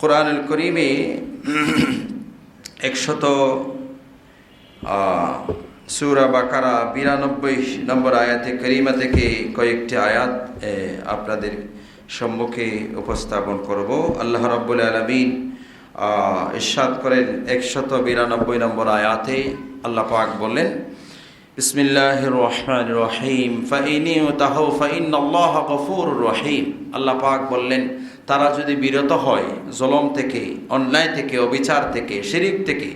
কোরআনুল করিমে একশত সুরা বাকারা বিরানব্বই নম্বর আয়াতে করিমা থেকে কয়েকটি আয়াত আপনাদের সম্মুখে উপস্থাপন করব। আল্লাহ রাব্বুল আলমিন ইরশাদ করেন একশত বিরানব্বই নম্বর আয়াতে। আল্লাহ পাক বললেন বিসমিল্লাহ রহমান রহিম, ফাইনি তাহো ফাইন আল্লাহ গফুর রহিম। আল্লাহ পাক বললেন তারা যদি বিরত হয়, জলম থেকে, অন্যায় থেকে, অবিচার থেকে, শিরিক থেকে,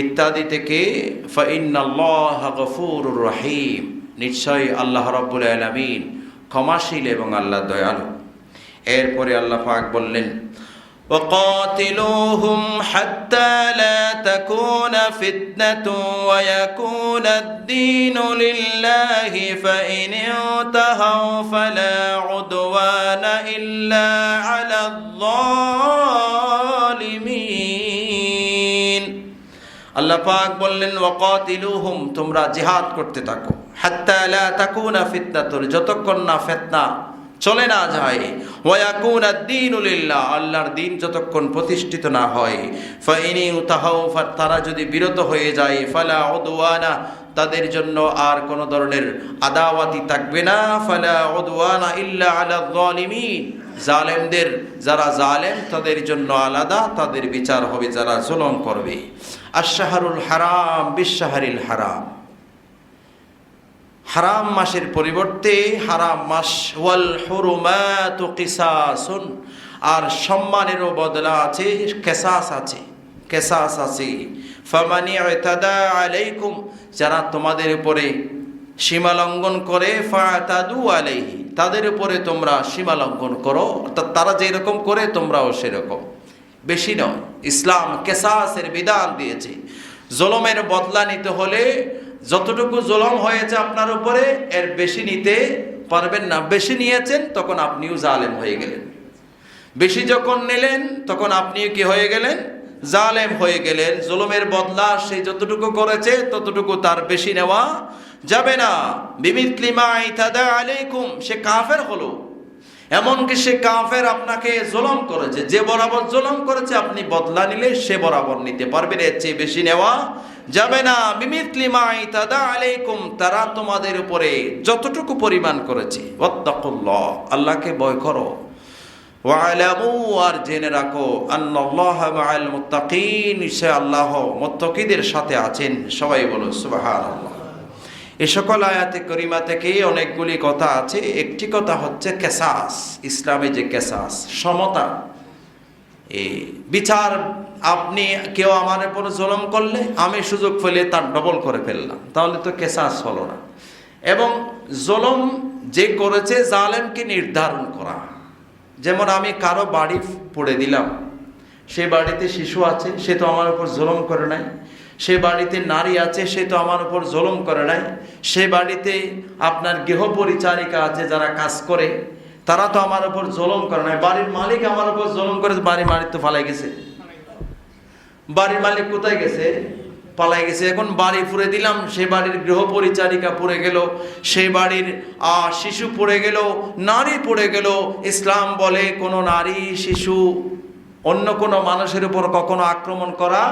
ইত্যাদি থেকে ফাইন আল্লাহ গফুর রহিম। নিশ্চয়ই আল্লাহ রব্বুল আলমিন ক্ষমাশীল এবং আল্লাহ দয়ালু। এরপরে আল্লাহ ফাক বললেন وقاتلوهم حتى لا تكون فتنة ويكون الدين لله فإن انتهوا فلا عدوان إلا على الظالمين আল্লাহ পাক বললেন ওয়াকাতিলুহুম তোমরা জিহাদ করতে থাকো হাত্তা লা তাকুনা ফিতনাতুর যতক্ষণ না ফিতনা চলে না যায়। আল্লাহর দিন যতক্ষণ প্রতিষ্ঠিত না হয়। তারা যদি বিরত হয়ে যায়, ফালা উদওয়ানা, তাদের জন্য আর কোনো ধরনের আদাওয়াতি থাকবে না। ফালা উদওয়ানা ইল্লা আলা জালেমদের যারা জালেম, তাদের জন্য আলাদা, তাদের বিচার হবে যারা জুলম করবে। আশাহারুল হারাম বিশ্বাহারিল হারাম। হারাম মাসের পরিবর্তে হারাম মাস ওয়াল হুরুমাত কিসাসুন। আর সম্মানেরও বদলা আছে, কেসাস আছে কেসাস আছে। ফামানি ইতাদা আলাইকুম, যারা তোমাদের উপরে সীমা লঙ্ঘন করে, ফাতাদু আলাইহি, তাদের উপরে তোমরা সীমা লঙ্ঘন করো। অর্থাৎ তারা যেরকম করে, তোমরাও সেরকম। বেশি নয়, ইসলাম কেসাসের বিধান দিয়েছে। জলমের বদলা নিতে হলে যতটুকু জলম হয়েছে আপনার উপরে, এর বেশি নিতে পারবেন না। বেশি নিয়েছেন, তখন আপনিও জালেম হয়ে গেলেন। বেশি যখন নিলেন, তখন আপনিও কি হয়ে গেলেন? জালেম হয়ে গেলেন। জুলুমের বদলা সে যতটুকু করেছে, ততটুকু তার বেশি নেওয়া যাবে না। আলাইকুম, সে কাফের হলো। এমনকি সে কাফের আপনাকে জুলম করেছে? যে বরাবর জুলম করেছে, আপনি বদলা নিলে সে বরাবর নিতে পারবেন। এর চেয়ে বেশি নেওয়া যাবে না। বিমিতলিমা ইতাদা আলাইকুম, তারা তোমাদের উপরে যতটুকু পরিমাণ করেছে। ওয়াত্তাকুল্লাহ, আল্লাহকে ভয় করো। ওয়ালামু, আর জেনে রাখো, আন্নাল্লাহ মাআল মুত্তাকিন, সে আল্লাহ মুত্তাকিদের সাথে আছেন। সবাই বলো, সুবহানাল্লাহ। এ সকল আয়াতে করিমা থেকে অনেকগুলি কথা আছে। একটি কথা হচ্ছে কেসাস, ইসলামে যে কেসাস, সমতা এই বিচার আপনি কেউ আমার উপর জলম করলে আমি সুযোগ পেলে তার ডবল করে ফেললাম। তাহলে তো কেসাস হলো না। এবং জলম যে করেছে জালেমকে নির্ধারণ করা। যেমন আমি কারও বাড়ি পড়ে দিলাম। সে বাড়িতে শিশু আছে, সে তো আমার উপর জলম করে নাই। সে বাড়িতে নারী আছে, সে তো আমার উপর জলম করে নাই। সে বাড়িতে আপনার গৃহ পরিচারিকা আছে, যারা কাজ করে, তারা তো আমার উপর জলম করে নাই। বাড়ির মালিক আমার উপর জলম করে বাড়ির মালিক তো ফালাই গেছে। বাড়ির মালিক কোথায় গেছে? পালাই গেছে। এখন বাড়ি পুড়ে দিলাম, সে বাড়ির গৃহ পরিচারিকা পড়ে গেল, সে বাড়ির শিশু পড়ে গেল, নারী পড়ে গেল। ইসলাম বলে, কোনো নারী, শিশু, অন্য কোনো মানুষের উপর কখনো আক্রমণ করা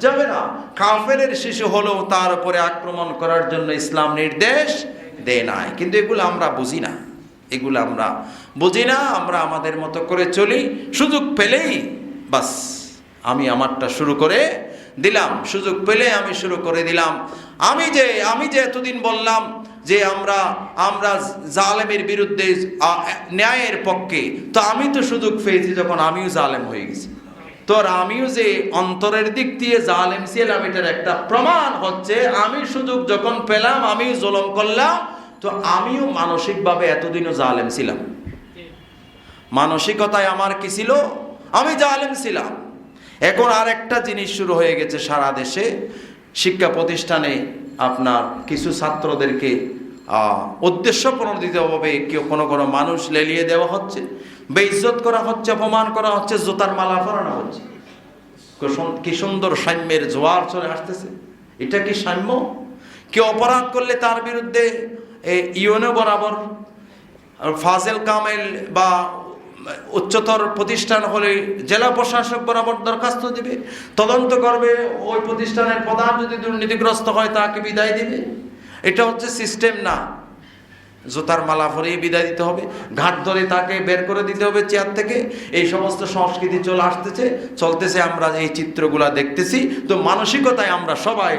যাবে না। কাফেরের শিশু হলেও তার উপরে আক্রমণ করার জন্য ইসলাম নির্দেশ দেয় নাই। কিন্তু এগুলো আমরা বুঝি না। এগুলো আমরা বুঝি না, আমরা আমাদের মতো করে চলি, সুযোগ পেলেই বাস। আমি আমারটা শুরু করে দিলাম। সুযোগ পেলে আমি শুরু করে দিলাম। আমি যে আমি যে এতদিন বললাম যে আমরা আমরা জালেমের বিরুদ্ধে ন্যায়ের পক্ষে, তো আমি তো সুযোগ পেয়েছি যখন আমিও জালেম হয়ে গেছি। তো আমিও যে অন্তরের দিক দিয়ে জালেম ছিলাম, এটার একটা প্রমাণ হচ্ছে আমি সুযোগ যখন পেলাম আমিও জলম করলাম, তো আমিও মানসিকভাবে এতদিনও জালেম ছিলাম। মানসিকতায় আমার কি ছিল? আমি জালেম ছিলাম। এখন আর একটা জিনিস শুরু হয়ে গেছে সারা দেশে। শিক্ষা প্রতিষ্ঠানে আপনার কিছু ছাত্রদেরকে উদ্দেশ্য প্রণোদিতভাবে কেউ কোনো কোনো মানুষ লেলিয়ে দেওয়া হচ্ছে, বেইজ্জত করা হচ্ছে, অপমান করা হচ্ছে, জোতার মালা পরানো হচ্ছে। কি সুন্দর সাম্যের জোয়ার চলে আসতেছে। এটা কি সাম্য? কেউ অপরাধ করলে তার বিরুদ্ধে ইউনো বরাবর, ফাজেল কামেল বা উচ্চতর প্রতিষ্ঠান হলে জেলা প্রশাসক বরাবর দরখাস্ত দিবে, তদন্ত করবে, ওই প্রতিষ্ঠানের প্রধান যদি দুর্নীতিগ্রস্ত হয় তাকে বিদায় দিবে। এটা হচ্ছে সিস্টেম না। জোতার মালা ভরিয়ে বিদায় দিতে হবে, ঘাট ধরে তাকে বের করে দিতে হবে চেয়ার থেকে। এই সমস্ত সংস্কৃতি চলে আসতেছে, চলতেছে আমরা এই চিত্রগুলা দেখতেছি। তো মানসিকতায় আমরা সবাই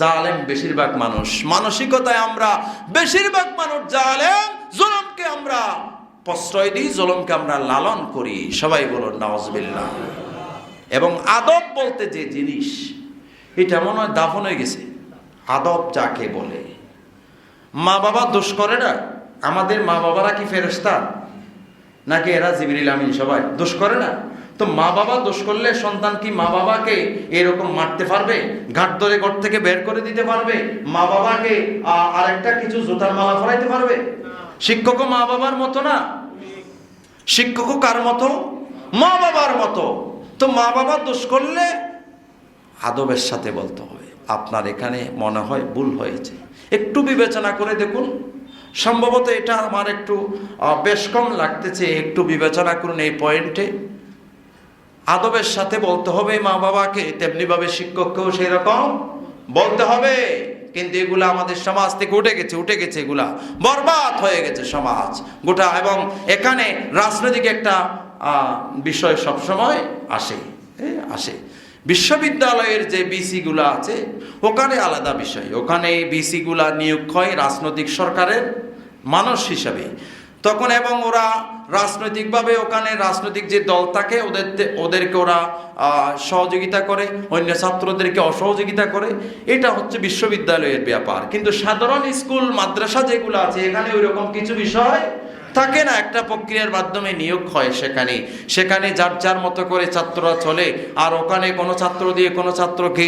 জালেম বেশিরভাগ মানুষ। মানসিকতায় আমরা বেশিরভাগ মানুষ জালেম, জুলমকে আমরা প্রশ্রয় দিই, জুলমকে আমরা লালন করি। সবাই বলুন নওয়াজবিল্লাহ এবং আদব বলতে যে জিনিস, এটা মনে হয় দাফন হয়ে গেছে। আদব যাকে বলে। মা বাবা দোষ করে না? আমাদের মা বাবারা কি ফেরস্তা নাকি এরা জিবিরিল আমিন সবাই? দোষ করে না? তো মা বাবা দোষ করলে সন্তান কি মা বাবাকে এরকম মারতে পারবে? ঘাট ধরে ঘর থেকে বের করে দিতে পারবে? মা বাবাকে আরেকটা কিছু জুতার মালা ফরাইতে পারবে? শিক্ষকও মা বাবার মতো না? শিক্ষকও কার মতো? মা বাবার মতো। তো মা বাবা দোষ করলে আদবের সাথে বলতে হবে, আপনার এখানে মনে হয় ভুল হয়েছে। একটু বিবেচনা করে দেখুন। সম্ভবত এটা আমার একটু বেশ কম লাগতেছে, একটু বিবেচনা করুন এই পয়েন্টে। আদবের সাথে বলতে হবে মা বাবাকে, তেমনিভাবে শিক্ষককেও সেই রকম বলতে হবে। কিন্তু এগুলা আমাদের সমাজ থেকে উঠে গেছে উঠে গেছে এগুলা। বরবাদ হয়ে গেছে সমাজ। গোটা এবং এখানে রাজনৈতিক একটা বিষয় সবসময় আসে আসে। বিশ্ববিদ্যালয়ের যে বিসিগুলো আছে, ওখানে আলাদা বিষয়। ওখানে বিসিগুলা নিয়োগ হয় রাজনৈতিক সরকারের মানুষ হিসাবে। তখন এবং ওরা রাজনৈতিকভাবে ওখানে রাজনৈতিক যে দল থাকে, ওদের ওদেরকে ওরা সহযোগিতা করে, অন্য ছাত্রদেরকে অসহযোগিতা করে। এটা হচ্ছে বিশ্ববিদ্যালয়ের ব্যাপার। কিন্তু সাধারণ স্কুল, মাদ্রাসা যেগুলো আছে, এখানে ওই রকম কিছু বিষয় থাকে না। একটা প্রক্রিয়ার মাধ্যমে নিয়োগ হয় সেখানে। সেখানে যার যার মতো করে ছাত্ররা চলে, আর ওখানে কোনো ছাত্র দিয়ে কোনো ছাত্রকে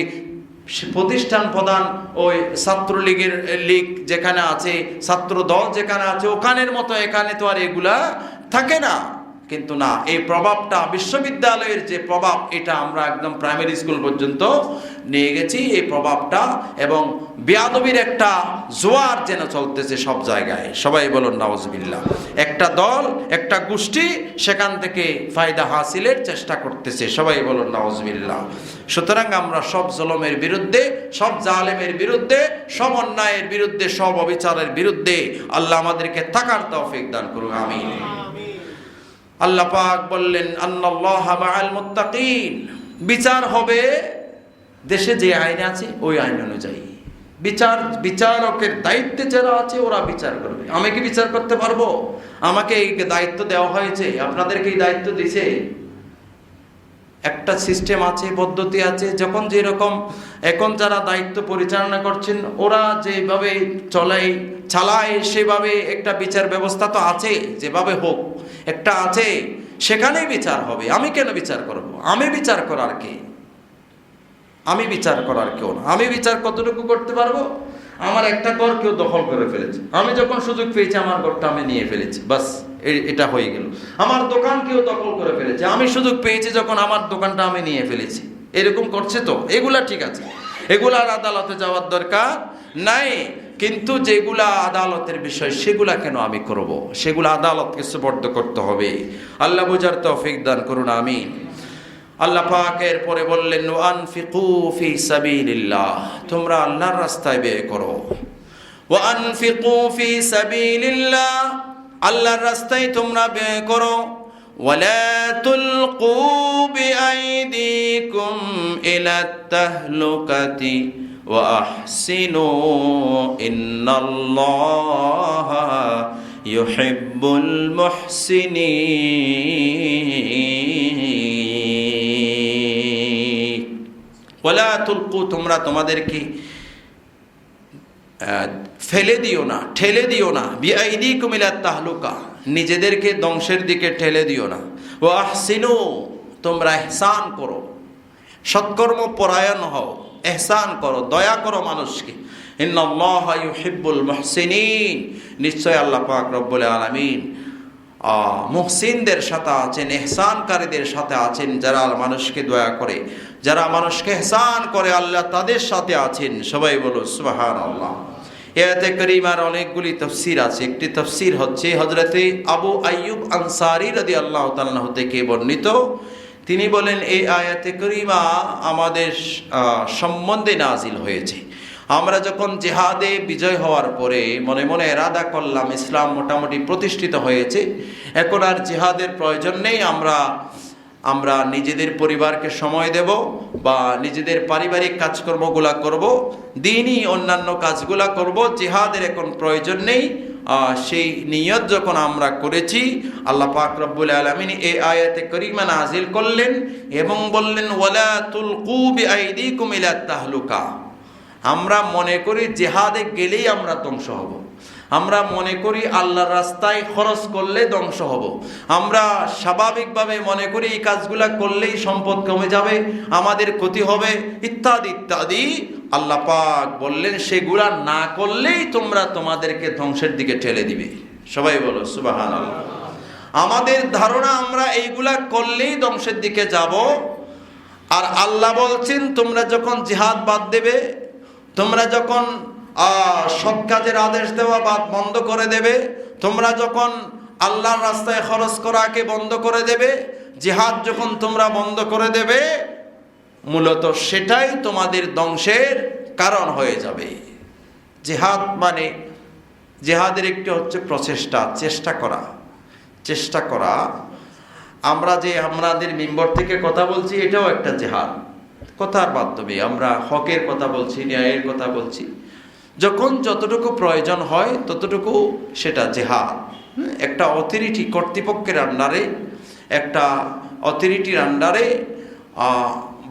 প্রতিষ্ঠান প্রধান ওই ছাত্রলীগের লীগ যেখানে আছে ছাত্র দল যেখানে আছে, ওখানের মতো এখানে তো আর এগুলা থাকে না। কিন্তু না, এই প্রভাবটা বিশ্ববিদ্যালয়ের যে প্রভাব, এটা আমরা একদম প্রাইমারি স্কুল পর্যন্ত নিয়ে গেছি, এই প্রভাবটা এবং বেয়াদবির একটা জোয়ার যেন চলতেছে সব জায়গায়। সবাই বলুন নওয়াজবিল্লাহ একটা দল, একটা গোষ্ঠী সেখান থেকে ফায়দা হাসিলের চেষ্টা করতেছে। সবাই বলুন নওয়াজবিল্লাহ সুতরাং আমরা সব জলমের বিরুদ্ধে, সব জালেমের বিরুদ্ধে, সব অন্যায়ের বিরুদ্ধে, সব অবিচারের বিরুদ্ধে আল্লাহ আমাদেরকে থাকার তৌফিক দান করুন আমিন। আল্লাহ পাক বললেন আল্লাহ মুত্তাকিন। বিচার হবে দেশে যে আইন আছে, ওই আইন অনুযায়ী। বিচার, বিচারকের দায়িত্বে যারা আছে, ওরা বিচার করবে। আমি কি বিচার করতে পারব? আমাকে এই দায়িত্ব দেওয়া হয়েছে। আপনাদেরকে এই দায়িত্ব দিছে। একটা সিস্টেম আছে, পদ্ধতি আছে, যখন যেরকম এখন যারা দায়িত্ব পরিচালনা করছেন, ওরা যেভাবে চলাই, চালায়, সেভাবে একটা বিচার ব্যবস্থা তো আছে, যেভাবে হোক, একটা আছে, সেখানেই বিচার হবে। আমি কেন বিচার করব? আমি বিচার করার কে? আমি বিচার করার কেউ না। আমি বিচার কতটুকু করতে পারব? আমার একটা ঘর কেউ দখল করে ফেলেছে। আমি যখন সুযোগ পেয়েছি, আমার ঘরটা আমি নিয়ে ফেলেছি। বাস। এটা হয়ে গেল। আমার দোকান কেউ দখল করে ফেলেছে। আমি সুযোগ পেয়েছি যখন আমার দোকানটা আমি নিয়ে ফেলেছি। এরকম করছে তো? এগুলা ঠিক আছে। এগুলার আদালতে যাওয়ার দরকার নাই। কিন্তু যেগুলা আদালতের বিষয়, সেগুলা কেন আমি করব। সেগুলো আদালতকে সুবর্দ করতে হবে। আল্লাহ বুঝার তৌফিক দান করুন আমি আল্লাহ পাকের পরে বললেন আনফিকু ফি সাবিলিল্লাহ। তোমরা আল্লাহর রাস্তায় ব্যয় করো। ওয়ানফিকু ফি সাবিলিল্লাহ। আল্লাহর রাস্তায় তোমরা ব্যয় করো ولا تلقوا بأيديكم إلى التهلكة وأحسنوا إن الله يحب المحسنين ولا تلقوا تمرة تمدركي ফেলে দিও না, ঠেলে দিও না। বিআইদি কুমিলা তাহলুকা। নিজেদেরকে ধ্বংসের দিকে ঠেলে দিও না। ও আহসিনু তোমরা এহসান করো। সৎকর্ম পরায়ণ হও, এহসান করো, দয়া করো মানুষকে। ইউহিব্বুল মুহসিনিন। নিশ্চয় আল্লাহ পাক রব্বুল আলামিন মুহসিনদের সাথে আছেন, এহসানকারীদের সাথে আছেন, যারা মানুষকে দয়া করে, যারা মানুষকে এহসান করে, আল্লাহ তাদের সাথে আছেন। সবাই বলো সুবাহান আল্লাহ এতে করিমার অনেকগুলি তফসির আছে। একটি তফসির হচ্ছে হজরতে আবু আইয়ুব আনসারি রদি আল্লাহ তাল্লাহ থেকে বর্ণিত। তিনি বলেন, এই আয়াতে করিমা আমাদের সম্বন্ধে নাজিল হয়েছে। আমরা যখন জেহাদে বিজয় হওয়ার পরে মনে মনে এরাদা করলাম, ইসলাম মোটামুটি প্রতিষ্ঠিত হয়েছে। এখন আর জেহাদের প্রয়োজন নেই, আমরা আমরা নিজেদের পরিবারকে সময় দেব বা নিজেদের পারিবারিক কাজকর্মগুলা করব, দিনই অন্যান্য কাজগুলা করব যেহাদের এখন প্রয়োজন নেই। সেই নিয়ত যখন আমরা করেছি, আল্লাহ পাক রব্বুল আলমিন এ আয়াতে করিমা নাজিল করলেন এবং বললেন, ওয়ালা কুবি আইদি কুমিলা তাহলুকা। আমরা মনে করি জেহাদে গেলেই আমরা ধ্বংস হব। আমরা মনে করি আল্লাহর রাস্তায় খরচ করলে ধ্বংস হব। আমরা স্বাভাবিকভাবে মনে করি এই কাজগুলা করলেই সম্পদ কমে যাবে, আমাদের ক্ষতি হবে, ইত্যাদি ইত্যাদি। আল্লাহ পাক বললেন, সেগুলা না করলেই তোমরা তোমাদেরকে ধ্বংসের দিকে ঠেলে দিবে। সবাই বলো সুবাহান আমাদের ধারণা, আমরা এইগুলা করলেই ধ্বংসের দিকে যাব। আর আল্লাহ বলছেন, তোমরা যখন জিহাদ বাদ দেবে তোমরা যখন সৎ কাজের আদেশ দেওয়া বাদ বন্ধ করে দেবে, তোমরা যখন আল্লাহর রাস্তায় খরচ করাকে বন্ধ করে দেবে, জিহাদ যখন তোমরা বন্ধ করে দেবে, মূলত সেটাই তোমাদের ধ্বংসের কারণ হয়ে যাবে। জেহাদ মানে জেহাদের একটি হচ্ছে প্রচেষ্টা, চেষ্টা করা। চেষ্টা করা। আমরা যে আমাদের মেম্বর থেকে কথা বলছি, এটাও একটা জেহাদ। কথার মাধ্যমে, আমরা হকের কথা বলছি, ন্যায়ের কথা বলছি। যখন যতটুকু প্রয়োজন হয়, ততটুকু সেটা জেহাদ। একটা অথরিটি কর্তৃপক্ষের আন্ডারে, একটা অথরিটির আন্ডারে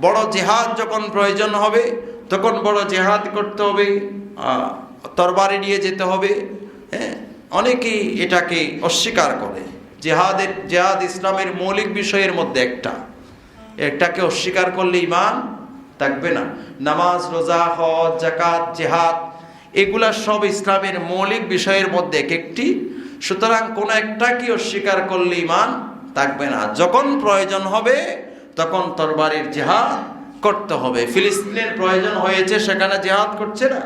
বড় জেহাদ যখন প্রয়োজন হবে, তখন বড় জেহাদ করতে হবে তরবারি নিয়ে যেতে হবে হ্যাঁ? অনেকেই এটাকে অস্বীকার করে। জেহাদের, জেহাদ ইসলামের মৌলিক বিষয়ের মধ্যে একটা। একটাকে অস্বীকার করলে ইমান থাকবে না। নামাজ, রোজা, হজ জাকাত জেহাদ, এগুলা সব ইসলামের মৌলিক বিষয়ের মধ্যে এক একটি। সুতরাং কোনো একটাকে অস্বীকার করলে ইমান থাকবে না। যখন প্রয়োজন হবে, তখন তরবারির জেহাদ করতে হবে। ফিলিস্তিনের প্রয়োজন হয়েছে, সেখানে জেহাদ করছে না।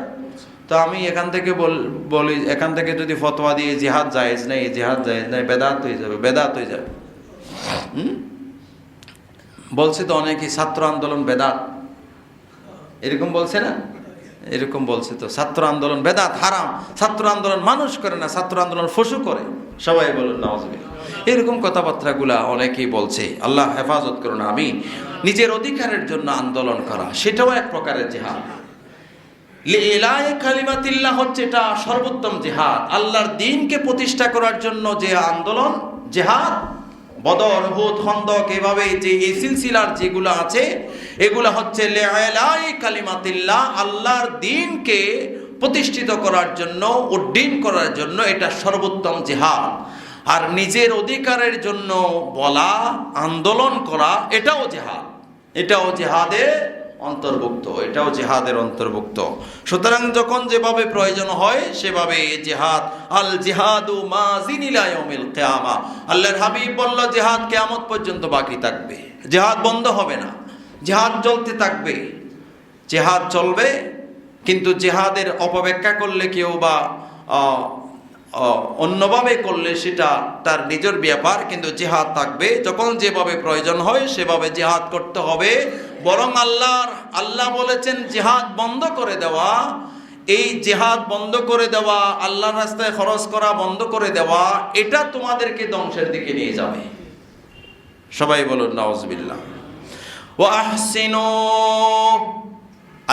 তো আমি এখান থেকে বল- এখান থেকে যদি ফতোয়া দিয়ে জেহাদ জায়েজ নেই, জেহাদ জায়েজ নেই, বেদাত হয়ে যাবে, বেদাত হয়ে যাবে। হুম? বলছে তো অনেকেই, ছাত্র আন্দোলন বেদাত। এরকম বলছে না? এরকম বলছে তো। ছাত্র আন্দোলন বেদাত হারাম। ছাত্র আন্দোলন মানুষ করে না, ছাত্র আন্দোলন ফসু করে। সবাই বলুন নওয়াজ এরকম কথাবার্তাগুলা অনেকেই বলছে। আল্লাহ হেফাজত করুন আমি নিজের অধিকারের জন্য আন্দোলন করা, সেটাও এক প্রকারের জেহাদ। কালিমাতিল্লাহ হচ্ছে এটা সর্বোত্তম জেহাদ। আল্লাহর দিনকে প্রতিষ্ঠা করার জন্য যে আন্দোলন, জেহাদ বদর হুদ খন্দক এভাবে যে এই সিলসিলার যেগুলো আছে, এগুলো হচ্ছে লেআলাই কালিমাতিল্লাহ, আল্লাহর দিনকে প্রতিষ্ঠিত করার জন্য, উড্ডীন করার জন্য এটা সর্বোত্তম জেহাদ। আর নিজের অধিকারের জন্য বলা, আন্দোলন করা, এটাও জেহাদ। এটাও জেহাদের অন্তর্ভুক্ত, এটাও জেহাদের অন্তর্ভুক্ত। সুতরাং যখন যেভাবে প্রয়োজন হয়, সেভাবে জেহাদ, আল জেহাদু মাজিনিলায়মিল কেয়ামা। আল্লাহর হাবিব বলল, জেহাদ কেয়ামত পর্যন্ত বাকি থাকবে। জেহাদ বন্ধ হবে না। জেহাদ চলতে থাকবে। জেহাদ চলবে, কিন্তু জেহাদের অপব্যাখ্যা করলে কেউ বা অন্যভাবে করলে সেটা তার নিজের ব্যাপার, কিন্তু জেহাদ থাকবে। যখন যেভাবে প্রয়োজন হয়, সেভাবে জেহাদ করতে হবে। বরং আল্লাহর, আল্লাহ বলেছেন, জেহাদ বন্ধ করে দেওয়া। এই জেহাদ বন্ধ করে দেওয়া, আল্লাহর রাস্তায় খরচ করা বন্ধ করে দেওয়া, এটা তোমাদেরকে ধ্বংসের দিকে নিয়ে যাবে। সবাই বলুন নওয়াজবিল্লাহ ও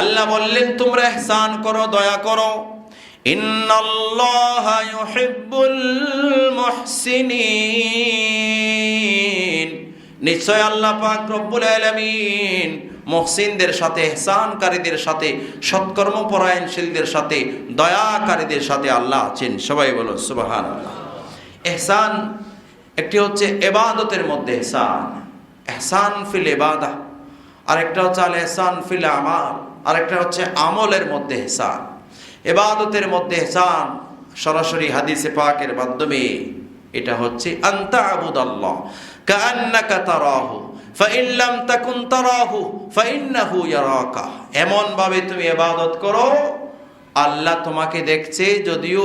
আল্লাহ বললেন, তোমরা ইহসান করো, দয়া করো। ইন্নাল্লাহা ইউহিব্বুল মুহসিনিন। নিশ্চয় আল্লাহ পাক রব্বুল আলামিন মুহসিনদের সাথে ইহসানকারীদের সাথে সৎকর্ম পরায়ণশীলদের সাথে, দয়াকারীদের সাথে আল্লাহ আছেন। সবাই বলো সুবহানাল্লাহ। ইহসান একটি হচ্ছে এবাদতের মধ্যে ইহসান ইহসান ফিল ইবাদা আরেকটা হচ্ছে আল এহসান ফিল আমাল। আরেকটা হচ্ছে আমলের মধ্যে এহসান। এবাদতের মধ্যে এহসান সরাসরি হাদিসে পাকের মাধ্যমে এটা হচ্ছে আন্তা আবুদ আল্লাহ কান্নাকা তারাহু, ফাইন লাম তাকুন তারাহু, ফাইন্নাহু ইয়ারাকা। এমন ভাবে তুমি ইবাদত করো, আল্লাহ তোমাকে দেখছে, যদিও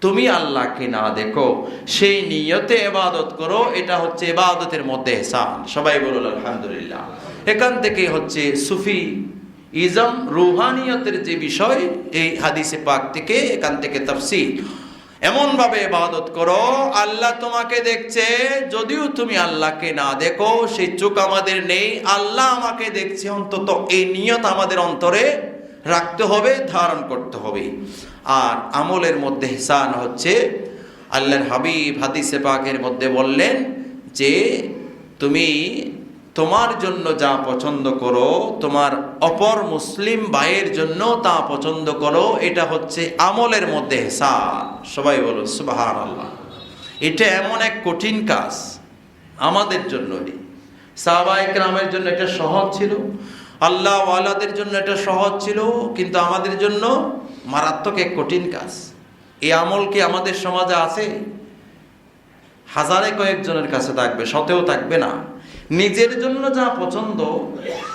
তুমি আল্লাহকে না দেখো, সেই নিয়তে এবাদত করো, এটা হচ্ছে এবাদতের মধ্যে এহসান। সবাই বলুন, আলহামদুলিল্লাহ। এখান থেকে হচ্ছে সুফি ইজম রুহানিয়তের যে বিষয়, এই হাদিসে পাক থেকে, এখান থেকে তফসিল এমনভাবে ইবাদত করো, আল্লাহ তোমাকে দেখছে, যদিও তুমি আল্লাহকে না দেখো সেই চোখ আমাদের নেই, আল্লাহ আমাকে দেখছে, অন্তত এই নিয়ত আমাদের অন্তরে রাখতে হবে, ধারণ করতে হবে। আর আমলের মধ্যে হিসান হচ্ছে, আল্লাহর হাবিব হাদিসে পাকের মধ্যে বললেন যে, তুমি তোমার জন্য যা পছন্দ করো, তোমার অপর মুসলিম ভাইয়ের জন্য তা পছন্দ করো, এটা হচ্ছে আমলের মধ্যে হেসান সবাই বলো সুবাহান আল্লাহ এটা এমন এক কঠিন কাজ আমাদের জন্য সাহবায়ক রামের জন্য এটা সহজ ছিল, আল্লাহ ওয়ালাদের জন্য এটা সহজ ছিল, কিন্তু আমাদের জন্য মারাত্মক এক কঠিন কাজ। এই আমল কি আমাদের সমাজে আছে? হাজারে কয়েকজনের কাছে থাকবে, শতেও থাকবে না। নিজের জন্য যা পছন্দ,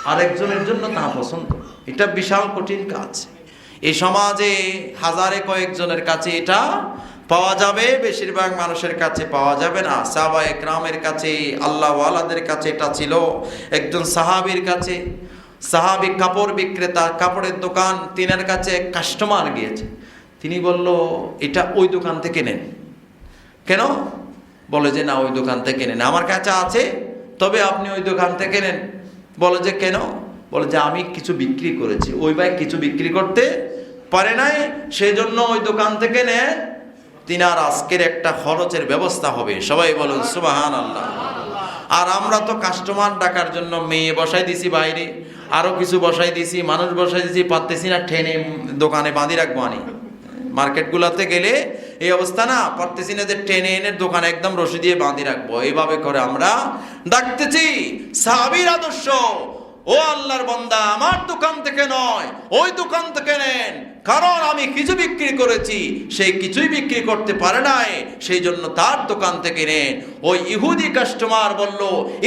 আরেকজনের জন্য তা পছন্দ। এটা বিশাল কঠিন কাজ। এই সমাজে হাজারে কয়েকজনের কাছে এটা পাওয়া যাবে, বেশিরভাগ মানুষের কাছে পাওয়া যাবে না। সাবা একরামের কাছে, আল্লাহওয়ালাদের কাছে এটা ছিল একজন সাহাবির কাছে। সাহাবি কাপড় বিক্রেতা, কাপড়ের দোকান, তিনের কাছে এক কাস্টমার গিয়েছে। তিনি বলল, এটা ওই দোকান থেকে নেন। কেন? বলে যে, না, ওই দোকান থেকে নেন। আমার কাছে আছে তবে আপনি ওই দোকান থেকে নেন। বলে যে, কেন? বলে যে, আমি কিছু বিক্রি করেছি। ওই ভাই কিছু বিক্রি করতে পারে নাই সেই জন্য ওই দোকান থেকে নেন তিনার আজকের একটা খরচের ব্যবস্থা হবে। সবাই বলুন সুবাহান আল্লাহ আর আমরা তো কাস্টমার ডাকার জন্য মেয়ে বসাই দিছি বাইরে। আরও কিছু বসাই দিছি, মানুষ বসাই দিছি, পারতেছি না, ঠেনে দোকানে বাঁধি রাখব আনি মার্কেটগুলোতে গেলে এই অবস্থা না, পারতেছি না যে টেনে এনে দোকানে একদম রশি দিয়ে বাঁধি রাখব। এইভাবে করে আমরা ডাকতেছি সাবির আদর্শ। ও আল্লাহর বন্দা, আমার দোকান থেকে নয়, ওই দোকান থেকে নেন। কারণ আমি কিছু বিক্রি করেছি, সেই কিছুই বিক্রি করতে পারে নাই, সেই জন্য তার দোকান থেকে নেন। ওই ইহুদি কাস্টমার বলল,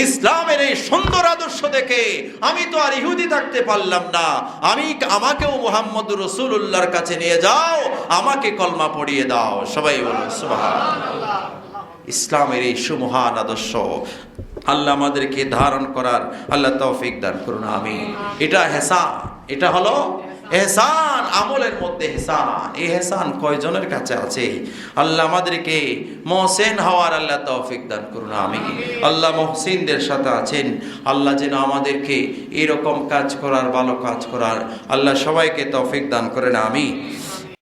ইসলামের এই সুন্দর আদর্শ দেখে আমি তো আর ইহুদি থাকতে পারলাম না। আমি আমাকেও মোহাম্মদ রসুল্লাহর কাছে নিয়ে যাও, আমাকে কলমা পড়িয়ে দাও। সবাই বলো সুবহানাল্লাহ। ইসলামের এই সুমহান আদর্শ। আল্লাহ আমাদেরকে ধারণ করার আল্লাহ তৌফিক দান করুন আমি এটা হেসান, এটা হলো এহসান আমলের মধ্যে হেসান। এই হেসান কয়জনের কাছে আছে? আল্লাহ আমাদেরকে মহসেন হওয়ার আল্লাহ তৌফিক দান করুন আমি আল্লাহ মহসিনদের সাথে আছেন। আল্লাহ যেন আমাদেরকে এরকম কাজ করার, ভালো কাজ করার। আল্লাহ সবাইকে তৌফিক দান করেন আমি